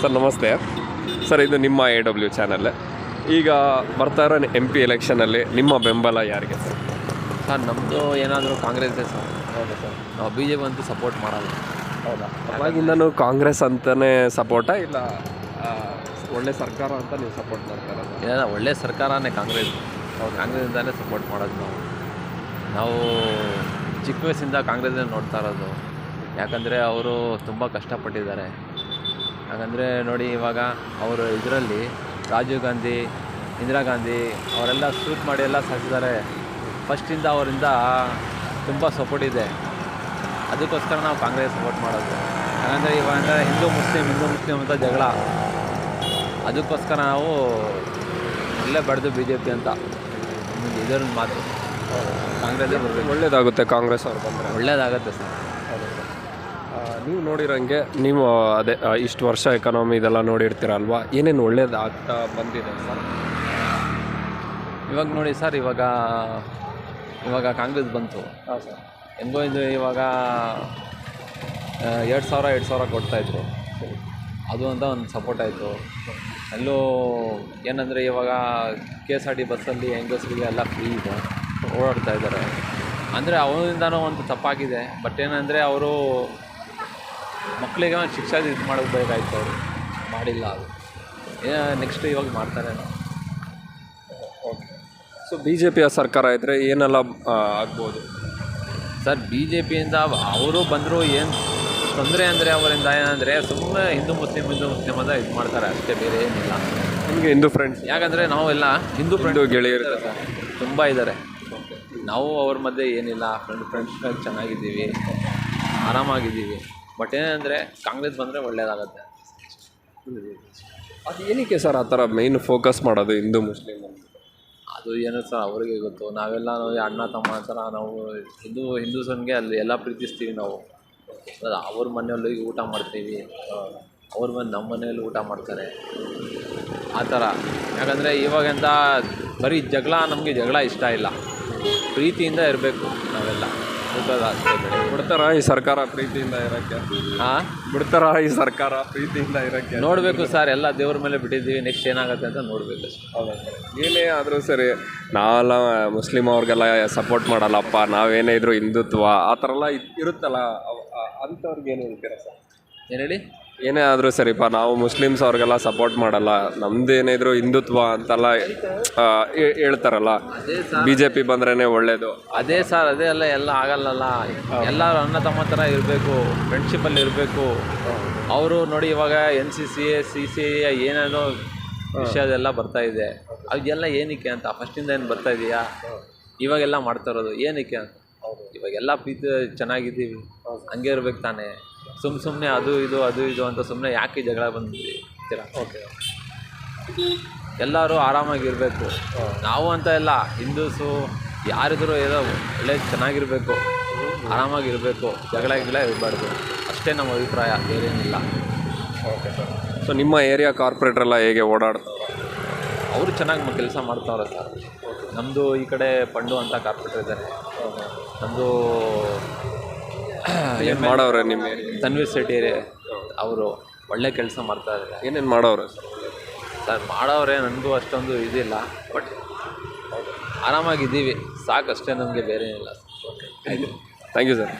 Sir ನಮಸ್ತೆ. Sir ಇದು ನಿಮ್ಮ ಎ ಡಬ್ಲ್ಯೂ ಚಾನಲ್ ಈಗ ಬರ್ತಾ ಇರೋ ಎಂ ಪಿ ಎಲೆಕ್ಷನಲ್ಲಿ ನಿಮ್ಮ ಬೆಂಬಲ ಯಾರಿಗೆ ಸರ್? ಸರ್ ನಮ್ಮದು ಏನಾದರೂ ಕಾಂಗ್ರೆಸ್ಸೇ ಸರ್. ಹೌದು ಸರ್? ನಾವು ಬಿ ಜೆ ಪಿ ಅಂತೂ ಸಪೋರ್ಟ್ ಮಾಡಲ್ಲ. ಹೌದಾ? ಅವಾಗಿಂದನೂ ಕಾಂಗ್ರೆಸ್ ಅಂತಲೇ ಸಪೋರ್ಟಾ ಇಲ್ಲ ಒಳ್ಳೆ ಸರ್ಕಾರ ಅಂತ ನೀವು ಸಪೋರ್ಟ್ ಮಾಡ್ತಾರೆ ಇಲ್ಲ ಒಳ್ಳೆ ಸರ್ಕಾರನೇ ಕಾಂಗ್ರೆಸ್. ಹೌದು? ಕಾಂಗ್ರೆಸ್ಸಿಂದಲೇ ಸಪೋರ್ಟ್ ಮಾಡೋದು ನಾವು. ನಾವು ಚಿಕ್ಕ ವಯಸ್ಸಿಂದ ಕಾಂಗ್ರೆಸ್ನೇ ನೋಡ್ತಾ ಇರೋದು. ಯಾಕಂದರೆ ಅವರು ತುಂಬ ಕಷ್ಟಪಟ್ಟಿದ್ದಾರೆ. ಯಾಕಂದರೆ ನೋಡಿ ಇವಾಗ ಅವರು ಇದರಲ್ಲಿ ರಾಜೀವ್ ಗಾಂಧಿ ಇಂದಿರಾ ಗಾಂಧಿ ಅವರೆಲ್ಲ ಸೂಟ್ ಮಾಡಿ ಎಲ್ಲ ಸಾಕಿದ್ದಾರೆ ಫಸ್ಟಿಂದ ಅವರಿಂದ ತುಂಬ ಸಪೋರ್ಟ್ ಇದೆ. ಅದಕ್ಕೋಸ್ಕರ ನಾವು ಕಾಂಗ್ರೆಸ್ ಸಪೋರ್ಟ್ ಮಾಡೋದು. ಯಾಕಂದರೆ ಇವಾಗ ಹಿಂದೂ ಮುಸ್ಲಿಂ ಹಿಂದೂ ಮುಸ್ಲಿಂ ಅಂತ ಜಗಳ. ಅದಕ್ಕೋಸ್ಕರ ನಾವು ಇಲ್ಲೇ ಬಡ್ದು ಬಿ ಜೆ ಪಿ ಅಂತ. ಇದರ ಮಾತು. ಕಾಂಗ್ರೆಸ್ ಬರಬೇಕು. ಒಳ್ಳೇದಾಗುತ್ತೆ ಕಾಂಗ್ರೆಸ್ ಅವ್ರು ಬಂದರೆ. ಒಳ್ಳೇದಾಗುತ್ತೆ ಸರ್. ನೀವು ನೋಡಿರೋಂಗೆ ನೀವು ಅದೇ ಇಷ್ಟು ವರ್ಷ ಎಕನಾಮಿ ಇದೆಲ್ಲ ನೋಡಿರ್ತೀರಲ್ವಾ? ಏನೇನು ಒಳ್ಳೇದಾಗ್ತಾ ಬಂದಿದೆ ಸರ್? ಇವಾಗ ನೋಡಿ ಸರ್ ಇವಾಗ ಇವಾಗ ಕಾಂಗ್ರೆಸ್ ಬಂತು. ಹಾಂ ಸರ್. ಹೆಂಗೋ ಇದು ಇವಾಗ ಎರಡು ಸಾವಿರ ಎರಡು ಸಾವಿರ ಕೊಡ್ತಾಯಿದ್ರು ಅದು ಅಂತ ಒಂದು ಸಪೋರ್ಟ್ ಆಯಿತು. ಅಲ್ಲೂ ಏನಂದರೆ ಇವಾಗ ಕೆ ಎಸ್ ಆರ್ ಟಿ ಬಸ್ಸಲ್ಲಿ ಹೆಂಗಸರಿಗೆ ಎಲ್ಲ ಫ್ರೀ ಇದೆ. ಓಡಾಡ್ತಾ ಇದ್ದಾರೆ. ಅಂದರೆ ಅವರಿಂದನೂ ಒಂದು ತಪ್ಪಾಗಿದೆ. ಬಟ್ ಏನಂದರೆ ಅವರು ಮಕ್ಕಳಿಗೆ ಒಂದು ಶಿಕ್ಷೆ ಇದು ಮಾಡಬೇಕಾಯ್ತು ಅವರು. ಮಾಡಿಲ್ಲ ಅದು ನೆಕ್ಸ್ಟ್ ಇವಾಗ ಮಾಡ್ತಾರೆ ಓಕೆ ಸೊ ಬಿ ಜೆ ಪಿಯ ಸರ್ಕಾರ ಇದ್ದರೆ ಏನೆಲ್ಲ ಆಗ್ಬೋದು? ಸರ್ ಬಿ ಜೆ ಪಿಯಿಂದ ಅವರು ಬಂದರೂ ಏನು ತೊಂದರೆ ಅಂದರೆ ಅವರಿಂದ ಏನಂದರೆ ಸುಮ್ಮನೆ ಹಿಂದೂ ಮುಸ್ಲಿಂ ಹಿಂದೂ ಮುಸ್ಲಿಮ್ ಅಂತ ಇದು ಮಾಡ್ತಾರೆ. ಅಷ್ಟೇ ಬೇರೆ ಏನಿಲ್ಲ. ನಿಮಗೆ ಹಿಂದೂ ಫ್ರೆಂಡ್ಸ್ ಯಾಕಂದರೆ ನಾವೆಲ್ಲ ಹಿಂದೂ ಫ್ರೆಂಡ್ ಗೆಳೆಯರು ಸರ್. ತುಂಬ ಇದ್ದಾರೆ. ನಾವು ಅವ್ರ ಮಧ್ಯೆ ಏನಿಲ್ಲ. ಫ್ರೆಂಡ್ ಫ್ರೆಂಡ್ಸ್ ಚೆನ್ನಾಗಿದ್ದೀವಿ. ಆರಾಮಾಗಿದ್ದೀವಿ. ಬಟ್ ಏನಂದರೆ ಕಾಂಗ್ರೆಸ್ ಬಂದರೆ ಒಳ್ಳೇದಾಗತ್ತೆ. ಅದು ಏನಕ್ಕೆ ಸರ್ ಆ ಥರ ಮೈನ್ ಫೋಕಸ್ ಮಾಡೋದು ಹಿಂದೂ ಮುಸ್ಲಿಮ್ ಅದು ಏನೋ ಸರ್ ಅವ್ರಿಗೆ ಗೊತ್ತು. ನಾವೆಲ್ಲ ನಾವು ಅಣ್ಣ ತಮ್ಮ ಥರ ನಾವು ಹಿಂದೂ ಹಿಂದೂಸನ್ಗೆ ಅಲ್ಲಿ ಎಲ್ಲ ಪ್ರೀತಿಸ್ತೀವಿ ನಾವು. ಅವ್ರ ಮನೆಯಲ್ಲಿ ಹೋಗಿ ಊಟ ಮಾಡ್ತೀವಿ. ಅವ್ರ ಮನೆ ನಮ್ಮ ಮನೆಯಲ್ಲಿ ಊಟ ಮಾಡ್ತಾರೆ. ಆ ಥರ. ಯಾಕಂದರೆ ಇವಾಗೆಂತ ಬರೀ ಜಗಳ ನಮಗೆ ಜಗಳ ಇಷ್ಟ ಇಲ್ಲ. ಪ್ರೀತಿಯಿಂದ ಇರಬೇಕು ನಾವೆಲ್ಲ. ಊಟದ ಅಷ್ಟೇ ಬೇಡ ಬಿಡ್ತಾರ ಈ ಸರ್ಕಾರ ಪ್ರೀತಿಯಿಂದ ಇರೋಕ್ಕೆ? ಹಾಂ ಬಿಡ್ತಾರ ಈ ಸರ್ಕಾರ ಪ್ರೀತಿಯಿಂದ ಇರೋಕ್ಕೆ? ನೋಡಬೇಕು ಸರ್ ಎಲ್ಲ ದೇವ್ರ ಮೇಲೆ ಬಿಟ್ಟಿದ್ದೀವಿ ನೆಕ್ಸ್ಟ್ ಏನಾಗುತ್ತೆ ಅಂತ ನೋಡಬೇಕು ಅಷ್ಟೇ. ಏನೇ ಆದರೂ ಸರಿ ನಾವೆಲ್ಲ ಮುಸ್ಲಿಮ್ ಅವ್ರಿಗೆಲ್ಲ ಸಪೋರ್ಟ್ ಮಾಡಲ್ಲಪ್ಪ ನಾವೇನೇ ಇದ್ರು ಹಿಂದುತ್ವ ಆ ಥರ ಎಲ್ಲ ಇರುತ್ತಲ್ಲ ಅಂಥವ್ರಿಗೆ ಏನು ಹೇಳ್ತೀರಾ ಸರ್? ಏನು ಹೇಳಿ? ಏನೇ ಆದರೂ ಸರಿಪ್ಪ ನಾವು ಮುಸ್ಲಿಮ್ಸ್ ಅವ್ರಿಗೆಲ್ಲ ಸಪೋರ್ಟ್ ಮಾಡಲ್ಲ. ನಮ್ದೇನೇ ಇದ್ರು ಹಿಂದುತ್ವ ಅಂತೆಲ್ಲ ಹೇಳ್ತಾರಲ್ಲ ಬಿ ಜೆ ಪಿ ಬಂದ್ರೇ ಒಳ್ಳೇದು. ಅದೇ ಸರ್ ಅದೇ ಅಲ್ಲ, ಎಲ್ಲ ಆಗಲ್ಲಲ್ಲ. ಎಲ್ಲರೂ ಅಣ್ಣ ತಮ್ಮ ಥರ ಇರಬೇಕು ಫ್ರೆಂಡ್ಶಿಪ್ಪಲ್ಲಿ ಇರಬೇಕು. ಅವರು ನೋಡಿ ಇವಾಗ N C C A C C ಏನೇನೋ ವಿಷಯದೆಲ್ಲ ಬರ್ತಾ ಇದೆ. ಅದೆಲ್ಲ ಏನಕ್ಕೆ ಅಂತ ಫಸ್ಟಿಂದ ಏನು ಬರ್ತಾ ಇದೆಯಾ? ಇವಾಗೆಲ್ಲ ಮಾಡ್ತಾ ಇರೋದು ಏನಕ್ಕೆ ಅಂತ. ಇವಾಗೆಲ್ಲ ಪ್ರೀತಿ, ಚೆನ್ನಾಗಿದ್ದೀವಿ. ಹಂಗೆ ಇರ್ಬೇಕು ತಾನೇ. ಸುಮ್ಮ ಸುಮ್ಮನೆ ಅದು ಇದು ಅದು ಇದು ಅಂತ ಸುಮ್ಮನೆ ಯಾಕೆ ಜಗಳ ಬಂದಿರ್ತೀರ ಓಕೆ ಎಲ್ಲರೂ ಆರಾಮಾಗಿರಬೇಕು ನಾವು ಅಂತ ಎಲ್ಲ ಹಿಂದೂಸು ಯಾರಿದ್ರು ಏನೋ ಒಳ್ಳೆ ಚೆನ್ನಾಗಿರಬೇಕು ಆರಾಮಾಗಿರಬೇಕು ಜಗಳ ಗಿಗಳ ಇರಬಾರ್ದು. ಅಷ್ಟೇ ನಮ್ಮ ಅಭಿಪ್ರಾಯ ಬೇರೇನಿಲ್ಲ. Okay sir. ಸೊ ನಿಮ್ಮ ಏರಿಯಾ ಕಾರ್ಪೊರೇಟರ್ ಎಲ್ಲ ಹೇಗೆ ಓಡಾಡ್ತಾರೆ? ಅವರು ಚೆನ್ನಾಗಿ ಕೆಲಸ ಮಾಡ್ತಾವ್ರೆ ಸರ್. ನಮ್ಮದು ಈ ಕಡೆ ಪಂಡು ಅಂತ ಕಾರ್ಪೊರೇಟರ್ ಇದ್ದಾರೆ. ನಮ್ಮದು ಏನು ಮಾಡವ್ರೆ ನಿಮ್ಮ ತನ್ವೀರ್ ಶೆಟ್ಟಿ ಅವರು ಒಳ್ಳೆ ಕೆಲಸ ಮಾಡ್ತಾ ಇದ್ದಾರೆ. ಏನೇನು ಮಾಡವ್ರೆ? ಸರ್ ಮಾಡೋರೆ ನನಗೂ ಅಷ್ಟೊಂದು ಇದಿಲ್ಲ ಬಟ್ ಆರಾಮಾಗಿದ್ದೀವಿ. ಸಾಕಷ್ಟೇ ನಮಗೆ ಬೇರೆ ಏನಿಲ್ಲ. Thank you sir